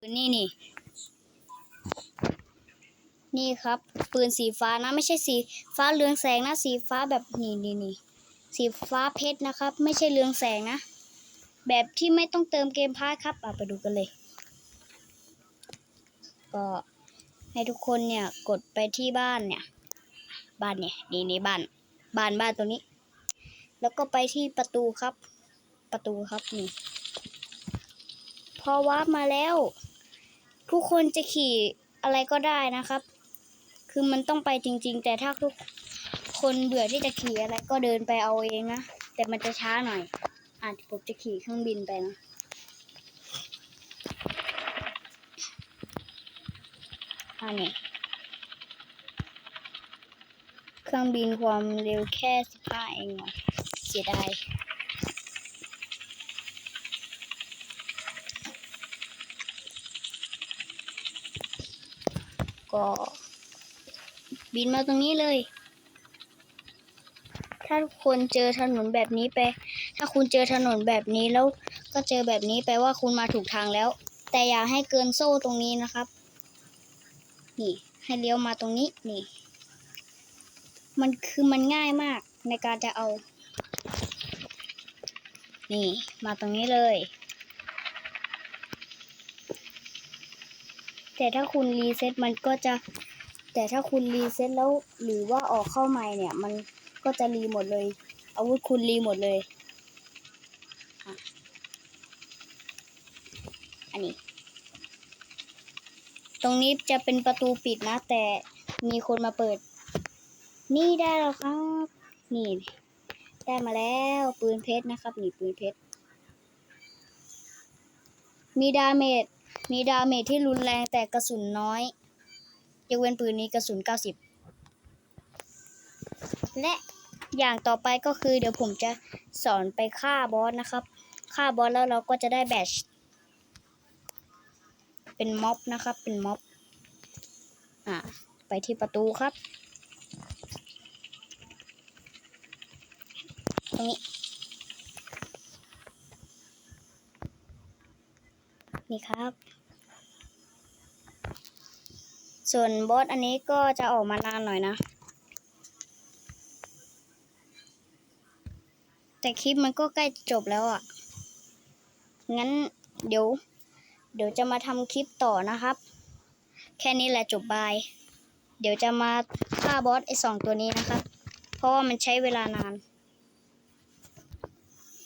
นี่นี่ นี่ครับ ปืนสีฟ้านะ ไม่ใช่สีฟ้าเรืองแสงนะ สีฟ้าแบบนี่นี่นี่สีฟ้าเพชรนะครับ ไม่ใช่เรืองแสงนะ แบบที่ไม่ต้องเติมเกมพาร์ทครับเอาไปดูกันเลย ก็ให้ทุกคนเนี่ยกดไปที่บ้านเนี่ย บ้านเนี่ยนี่นี่บ้าน บ้านบ้านตัวนี้ แล้วก็ไปที่ประตูครับ ประตูครับนี่พอวาร์ปมาแล้ว ทุกคนจะขี่อะไรก็ได้นะครับ คือมันต้องไปจริง ๆ แต่ถ้าทุกคนเบื่อที่จะขี่อะไรก็เดินไปเอาเองนะ แต่มันจะช้าหน่อย อาจจะผมจะขี่เครื่องบินไปนะอันนี้เครื่องบินความเร็วแค่สิบห้าเองเหรอเสียดาย ก็ บินมาตรงนี้เลย ถ้าทุกคนเจอถนนแบบนี้ไป ถ้าคุณเจอถนนแบบนี้แล้วก็เจอแบบนี้แปลว่าคุณมาถูกทางแล้ว แต่อย่าให้เกินโซ่ตรงนี้นะครับ นี่ ให้เลี้ยวมาตรงนี้นี่ มันคือมันง่ายมากในการจะเอา นี่ มาตรงนี้เลย แต่ถ้าคุณรีเซ็ตมันก็จะ แต่ถ้าคุณรีเซ็ตแล้วหรือว่าออกเข้าใหม่เนี่ย มันก็จะรีหมดเลย อาวุธคุณรีหมดเลยอะอันนี้ ตรงนี้จะเป็นประตูปิดนะ แต่มีคนมาเปิด นี่ได้แล้วครับ นี่ ได้มาแล้วปืนเพชรนะครับ นี่ปืนเพชรมีดาเมจ มีดาเมจที่รุนแรงแต่กระสุนน้อยยกเว้นปืนนี้กระสุน 90 และอย่างต่อไปก็คือเดี๋ยวผมจะสอนไปฆ่าบอสนะครับ ฆ่าบอสแล้วเราก็จะได้แบชเป็นม็อบนะครับ เป็นม็อบอ่าไปที่ประตูครับ ตรงนี้ นี่ครับ ส่วนบอสอันนี้ก็จะออกมานานหน่อยนะ แต่คลิปมันก็ใกล้จบแล้วอะ่ะ งั้นเดี๋ยว เดี๋ยวจะมาทำคลิปต่อนะครับ แค่นี้แหละจบบาย เดี๋ยวจะมาฆ่าบอสไอสองตัวนี้นะครับ เพราะว่ามันใช้เวลานาน